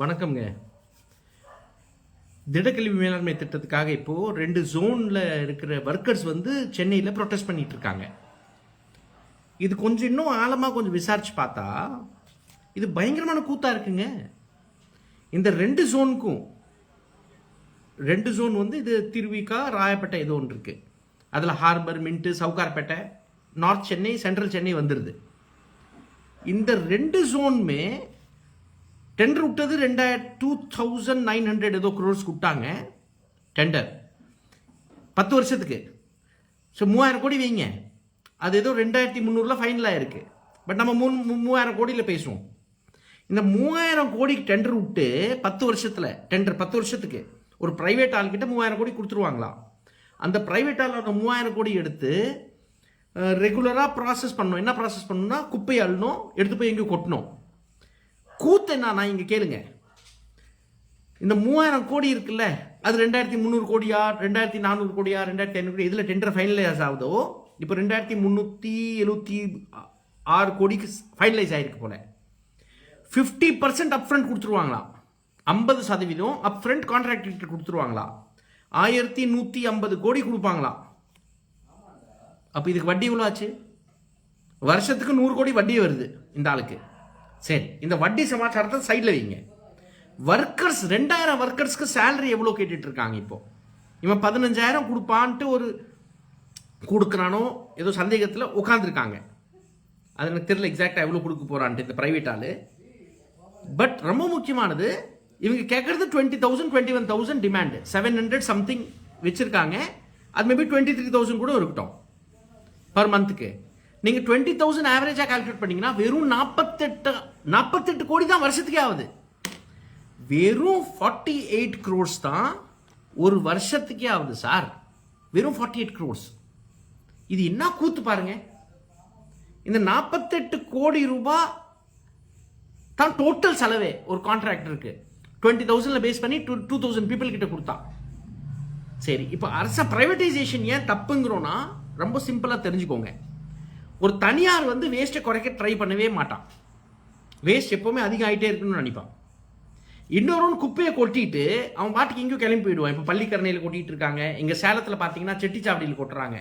வணக்கம்ங்க. திடக்கல்வி மேலாண்மை திட்டத்துக்காக இப்போது ரெண்டு ஜோனில் இருக்கிற ஒர்க்கர்ஸ் வந்து சென்னையில் ப்ரொட்டஸ்ட் பண்ணிட்டு இருக்காங்க. இது கொஞ்சம் இன்னும் ஆழமாக கொஞ்சம் விசாரித்து பார்த்தா இது பயங்கரமான கூத்தாக இருக்குங்க. இந்த ரெண்டு ஜோனுக்கும் ரெண்டு ஜோன் வந்து இது திருவிக்கா ராயப்பேட்டை ஏதோ ஒன்று இருக்குது அதில் harbour mint Sowcarpet north Chennai central Chennai வந்துடுது இந்த ரெண்டு ஜோனுமே டெண்டர் விட்டது ரெண்டாயிரம் டூ தௌசண்ட் நைன் ஹண்ட்ரட் ஏதோ குரோர்ஸ் விட்டாங்க டெண்டர் பத்து வருஷத்துக்கு. ஸோ மூவாயிரம் கோடி வைங்க. அது ஏதோ ரெண்டாயிரத்தி முந்நூறுல ஃபைனல் ஆயிருக்கு. பட் நம்ம மூணு மூவாயிரம் கோடியில் பேசுவோம். இந்த மூவாயிரம் கோடிக்கு டெண்டர் விட்டு பத்து வருஷத்தில் டெண்டர் பத்து வருஷத்துக்கு ஒரு ப்ரைவேட் ஆள்கிட்ட மூவாயிரம் கோடி கொடுத்துருவாங்களாம். அந்த ப்ரைவேட் ஆள் அந்த மூவாயிரம் கோடி எடுத்து ரெகுலராக ப்ராசஸ் பண்ணணும். என்ன ப்ராசஸ் பண்ணணும்னா குப்பை அள்ளணும் எடுத்து போய் எங்கேயும் கொட்டணும் கூத்து என்ன நான் இங்கே கேளுங்க. இந்த மூவாயிரம் கோடி இருக்குல்ல அது ரெண்டாயிரத்தி முந்நூறு கோடியா ரெண்டாயிரத்தி நானூறு கோடியா ரெண்டாயிரத்தி ஐநூறு கோடி இதில் டெண்டர் ஃபைனலைஸ் ஆகுதோ? இப்போ ரெண்டாயிரத்தி முந்நூற்றி எழுபத்தி ஆறு கோடிக்கு ஃபைனலைஸ் ஆகிருக்கு போல. ஃபிஃப்டி பர்சன்ட் அப் ஃப்ரண்ட் கொடுத்துருவாங்களா? ஐம்பது சதவீதம் அப் ஃப்ரண்ட் கான்ட்ராக்டர் கொடுத்துருவாங்களா? ஆயிரத்தி நூற்றி ஐம்பது கோடி கொடுப்பாங்களா? அப்போ இதுக்கு வட்டி எவ்வளோ ஆச்சு? வருஷத்துக்கு நூறு கோடி வட்டி வருது இந்த ஆளுக்கு. சரி இந்த வட்டி சமாச்சாரத்தை சைடில் வைங்க. ஒர்க்கர்ஸ் ரெண்டாயிரம் ஒர்க்கர்ஸ்க்கு சேலரி எவ்வளோ கேட்டுட்டு இருக்காங்க இப்போ? இவன் பதினஞ்சாயிரம் கொடுப்பான்ட்டு ஒரு கொடுக்குறானோ ஏதோ சந்தேகத்தில் உட்காந்துருக்காங்க அது எனக்கு தெரியல எக்ஸாக்டாக எவ்வளோ கொடுக்க போகிறான்ட்டு இந்த ப்ரைவேட் ஆள். பட் ரொம்ப முக்கியமானது இவங்க கேட்குறது twenty thousand twenty one thousand demand seven hundred something வச்சுருக்காங்க. அது மேபி டுவெண்ட்டி த்ரீ தௌசண்ட் கூட இருக்கட்டும் பர் மந்த்துக்கு நீங்கள் டுவெண்ட்டி தௌசண்ட் ஆவரேஜாக கால்குலேட் பண்ணீங்கன்னா வெறும் நாற்பத்தெட்டு நாற்பத்தெட்டு கோடி தான் வருஷத்துக்கே ஆகுது. வெறும் ஃபார்ட்டி எயிட் க்ரோர்ஸ் தான் ஒரு வருஷத்துக்கே ஆகுது சார் வெறும் ஃபார்ட்டி எயிட் க்ரோர்ஸ் இது என்ன கூத்து பாருங்க. இந்த நாற்பத்தெட்டு கோடி ரூபாய் தான் டோட்டல் செலவே ஒரு கான்ட்ராக்டருக்கு டுவெண்ட்டி தௌசண்டில் பேஸ் பண்ணி டூ டூ தௌசண்ட் பீப்புள் கிட்ட கொடுத்தா. சரி இப்போ அரச ப்ரைவேட்டைசேஷன் ஏன் தப்புங்கிறோன்னா ரொம்ப சிம்பிளாக தெரிஞ்சுக்கோங்க. ஒரு தனியார் வந்து வேஸ்ட்டை குறைக்க ட்ரை பண்ணவே மாட்டான். வேஸ்ட் எப்போவுமே அதிகம் ஆகிட்டே இருக்குன்னு நினைப்பான். இன்னொருவன் குப்பையை கொட்டிட்டு அவன் பாட்டுக்கு எங்கேயும் கிளம்பி போயிடுவான். இப்போ பள்ளிக்கரணையில் கொட்டிகிட்டு இருக்காங்க. இங்கே சேலத்தில் பார்த்தீங்கன்னா செட்டிச்சாவடியில் கொட்டுறாங்க.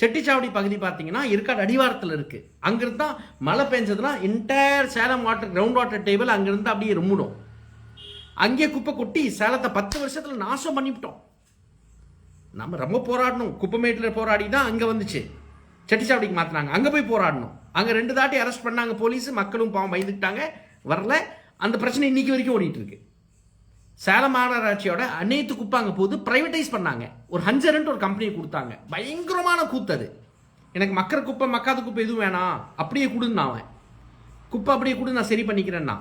செட்டிச்சாவடி பகுதி பார்த்தீங்கன்னா இருக்காடு அடிவாரத்தில் இருக்குது அங்கேருந்து தான் மழை பெஞ்சதுன்னா entire Salem water ground water table அங்கேருந்து அப்படியே ரொம்பிடும் அங்கேயே குப்பை கொட்டி சேலத்தை பத்து வருஷத்தில் நாசம் பண்ணிவிட்டோம். நம்ம ரொம்ப போராடணும். குப்பைமேட்டில் போராடி தான் அங்கே வந்துச்சு. செட்டிச்சாவடிக்கு மாற்றினாங்க அங்கே போய் போராடணும். அங்கே ரெண்டு தாட்டி அரெஸ்ட் பண்ணாங்க போலீஸ். மக்களும் பாவம் பயந்துக்கிட்டாங்க. வரல. அந்த பிரச்சனை இன்னைக்கு வரைக்கும் ஓடிட்டு இருக்கு சேலம் மாநகராட்சியோட அனைத்து குப்பை அங்கே போது ப்ரைவேட்டைஸ் பண்ணாங்க. ஒரு ஹஞ்சரன்ட்டு ஒரு கம்பெனியை கொடுத்தாங்க. பயங்கரமான கூத்து அது. எனக்கு மக்கிற குப்பை மக்காத குப்பை எதுவும் வேணாம். அப்படியே கொடுன்னு அவன். குப்பை அப்படியே கொடு நான் சரி பண்ணிக்கிறேன்னா.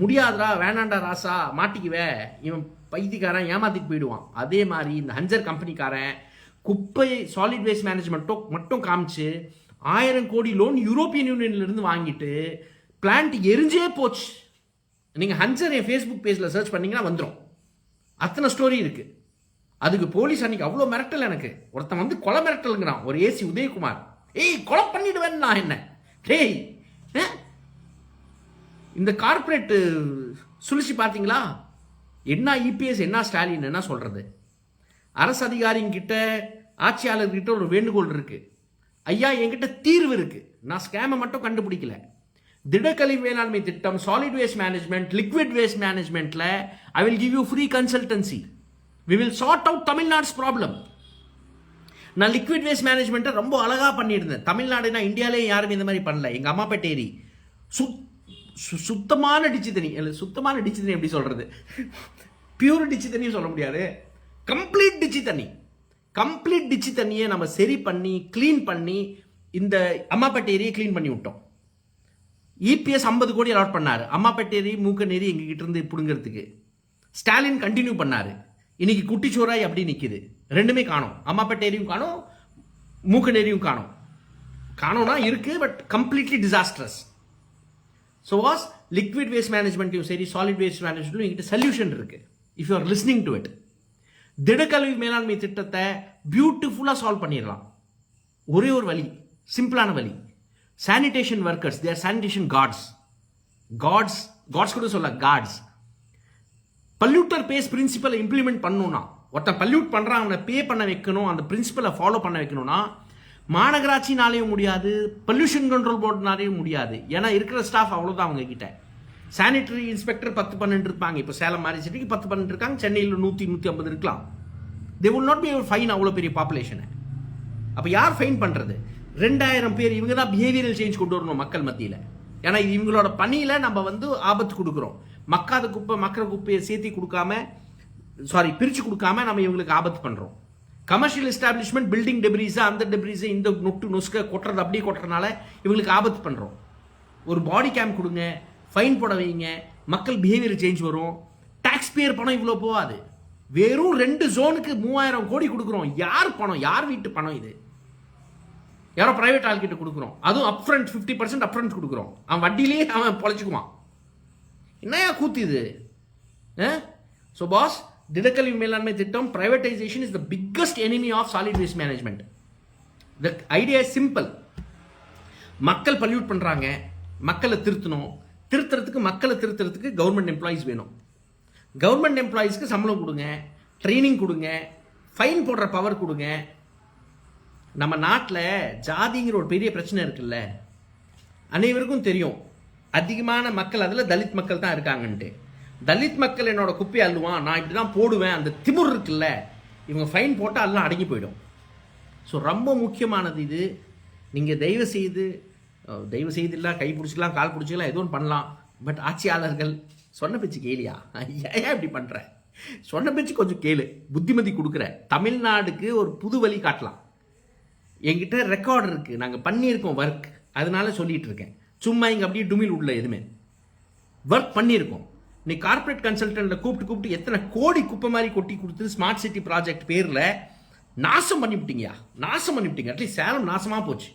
முடியாதுடா வேணாண்டா ராசா. மாட்டிக்குவே. இவன் பைத்தியக்காரன் ஏமாத்திட்டு போயிடுவான். அதே மாதிரி இந்த ஹஞ்சர் கம்பெனிக்காரன் குப்பை சாலிட் வேஸ்ட் மேனேஜ்மெண்ட்டோ மட்டும் காமிச்சு ஆயிரம் கோடி லோன் யூரோப்பியன் யூனியன்லேருந்து வாங்கிட்டு பிளான்ட் எரிஞ்சே போச்சு. நீங்கள் ஹன்சர் என் ஃபேஸ்புக் பேஜில் சர்ச் பண்ணிங்கன்னா வந்துடும் அத்தனை ஸ்டோரி இருக்குது அதுக்கு போலீஸ் அன்னைக்கு அவ்வளோ மிரட்டல் எனக்கு. ஒருத்தன் வந்து கொலை மிரட்டலுங்கிறான். ஒரு ஏசி உதயகுமார். ஏய் கொலை பண்ணிடுவேன் நான் என்ன? டேய் ஆ? இந்த கார்ப்பரேட்டு சுழிச்சு பார்த்தீங்களா? என்ன இபிஎஸ் என்ன ஸ்டாலின் என்ன சொல்கிறது அரசு அதிகாரிங்கிட்ட ஆட்சியாளர்கிட்ட ஒரு வேண்டுகோள் இருக்கு. ஐயா என்கிட்ட தீர்வு இருக்கு. நான் ஸ்கேமை மட்டும் கண்டுபிடிக்கல. திடக்கழிவு மேலாண்மை திட்டம் solid waste management liquid waste மேனேஜ்மெண்ட்ல I will give you free consultancy we will sort out Tamil Nadu's problem நான் லிக்விட் வேஸ்ட் மேனேஜ்மெண்ட்டை ரொம்ப அழகாக பண்ணியிருந்தேன். தமிழ்நாடுனா இந்தியாவிலே யாரும் இந்த மாதிரி பண்ணல. எங்கள் அம்மாப்பேட்டை ஏரி சுத் சு- சுத்தமான டிச்சு தண்ணி. இல்லை சுத்தமான டிச்சு தண்ணி எப்படி சொல்கிறது பியூர் டிச்சு தண்ணியும் சொல்ல முடியாது. கம்ப்ளீட் டிச்சு தண்ணி. கம்ப்ளீட் டிச்சு தண்ணியை நம்ம சரி பண்ணி க்ளீன் பண்ணி இந்த அம்மாப்பேட்டை ஏரியை க்ளீன் பண்ணி விட்டோம். இபிஎஸ் ஐம்பது கோடி அலாட் பண்ணார். அம்மாப்பேட்டை ஏரி மூக்கநேரி எங்ககிட்ட இருந்து பிடுங்கிறதுக்கு. ஸ்டாலின் கண்டினியூ பண்ணார். இன்னைக்கு குட்டிச்சோராய் அப்படி நிற்கிது ரெண்டுமே காணோம். அம்மாப்பேட்டை ஏரியும் காணோம் மூக்கநேரியும் காணோம். காணோம்னா இருக்கு but completely disastrous so was liquid waste மேனேஜ்மெண்ட்டையும் சரி சாலிட் வேஸ்ட் மேனேஜ்மெண்ட்டும் எங்கிட்ட சொல்யூஷன் இருக்குது if you are listening to it திடக்கல்வி மேலாண்மை திட்டத்தை பியூட்டிஃபுல்லாக சால்வ் பண்ணிடலாம். ஒரே ஒரு வழி சிம்பிளான வழி. Sanitation workers they're sanitation gods gods gods கூட சொல்ல காட்ஸ் பல்யூட்டர் பேஸ் பிரின்சிபலை இம்ப்ளிமெண்ட் பண்ணணும்னா ஒருத்தன் பல்யூட் பண்ணுறான் அவனை பே பண்ண வைக்கணும் அந்த பிரின்சிபலை ஃபாலோ பண்ண வைக்கணும்னா மாநகராட்சினாலேயும் முடியாது பொல்யூஷன் கண்ட்ரோல் போர்டுனாலேயும் முடியாது. ஏன்னா இருக்கிற ஸ்டாஃப் அவ்வளோதான் அவங்க கிட்ட சானிட்டரி இன்ஸ்பெக்டர் பத்து பன்னெண்டு இருப்பாங்க. இப்போ சேலம் மாதிரி சிட்டிக்கு பத்து பன்னெண்டு இருக்காங்க. சென்னையில் நூற்றி நூற்றி ஐம்பது இருக்கலாம். They will not be fine அவ்வளோ பெரிய பாப்புலேஷனை அப்போ யார் ஃபைன் பண்ணுறது ரெண்டாயிரம் பேர் இவங்க தான் பிஹேவியரல் சேஞ்ச் கொண்டு வரணும் மக்கள் மத்தியில். ஏன்னா இது இவங்களோட பணியில் நம்ம வந்து ஆபத்து கொடுக்குறோம். மக்காத குப்பை மக்கிற குப்பையை சேர்த்தி கொடுக்காம சாரி பிரித்து கொடுக்காம நம்ம இவங்களுக்கு ஆபத்து பண்ணுறோம் கமர்ஷியல் எஸ்டாப்ளிஷ்மெண்ட் பில்டிங் டெப்ரீஸை அந்த டெப்ரீஸை இந்த நொட்டு நொஸ்க கொட்டுறது அப்படியே கொட்டுறதுனால இவங்களுக்கு ஆபத்து பண்ணுறோம் ஒரு பாடி கேம் கொடுங்க. ஃபைன் போட வைங்க. மக்கள் பிஹேவியர் சேஞ்ச் வரும். டாக்ஸ் பணம் இவ்வளோ போகாது. வெறும் ரெண்டு ஜோனுக்கு மூவாயிரம் கோடி கொடுக்குறோம். யார் பணம்? யார் வீட்டு பணம் இது? யாரோ பிரைவேட் ஆள்கிட்ட கொடுக்குறோம். அதுவும் up front fifty percent up front கொடுக்குறோம். அவன் வட்டியிலேயே அவன் பொழைச்சிக்குவான். என்னையா கூத்து இது? ஸோ பாஸ் திடக்கல்வி மேலாண்மை திட்டம் privatization is the biggest enemy of solid waste management the idea simple மக்கள் பல்யூட் பண்ணுறாங்க மக்களை திருத்தணும். திருத்துறதுக்கு மக்களை திருத்துறதுக்கு கவர்மெண்ட் எம்ப்ளாயீஸ் வேணும். கவர்மெண்ட் எம்ப்ளாயீஸ்க்கு சம்பளம் கொடுங்க ட்ரைனிங் கொடுங்க ஃபைன் போடுற பவர் கொடுங்க. நம்ம நாட்டில் ஜாதிங்கிற ஒரு பெரிய பிரச்சனை இருக்குல்ல? அனைவருக்கும் தெரியும். அதிகமான மக்கள் அதில் தலித் மக்கள் தான் இருக்காங்கன்ட்டு. தலித் மக்கள் என்னோட குப்பை அள்ளுவான் நான் இப்படி தான் போடுவேன் அந்த திமிர் இருக்குல்ல? இவங்க ஃபைன் போட்டால் எல்லாம் அடங்கி போயிடும். ஸோ ரொம்ப முக்கியமானது இது. நீங்கள் தயவு செய்து தயவு செய்து இல்லை கை பிடிச்சிக்கலாம் கால் பிடிச்சிக்கலாம் எதுவும் பண்ணலாம். பட் ஆட்சியாளர்கள் சொன்ன பேச்சு கேளியா ஏன் இப்படி பண்ணுற சொன்ன பேச்சு கொஞ்சம் கேளு. புத்திமதி கொடுக்குற. தமிழ்நாடுக்கு ஒரு புது வழி காட்டலாம். என்கிட்ட ரெக்கார்ட் இருக்குது நாங்கள் பண்ணியிருக்கோம் ஒர்க் அதனால சொல்லிட்டு இருக்கேன். சும்மா இங்கே அப்படியே டுமில் உள்ள எதுவுமே. ஒர்க் பண்ணியிருக்கோம். நீ கார்ப்பரேட் கன்சல்டன்ட்டை கூப்பிட்டு கூப்பிட்டு எத்தனை கோடி குப்பை மாதிரி கொட்டி கொடுத்து ஸ்மார்ட் சிட்டி ப்ராஜெக்ட் பேரில் நாசம் பண்ணிவிட்டீங்கயா? நாசம் பண்ணிவிட்டீங்க. அட்லீஸ்ட் சேலம் நாசமாக போச்சு.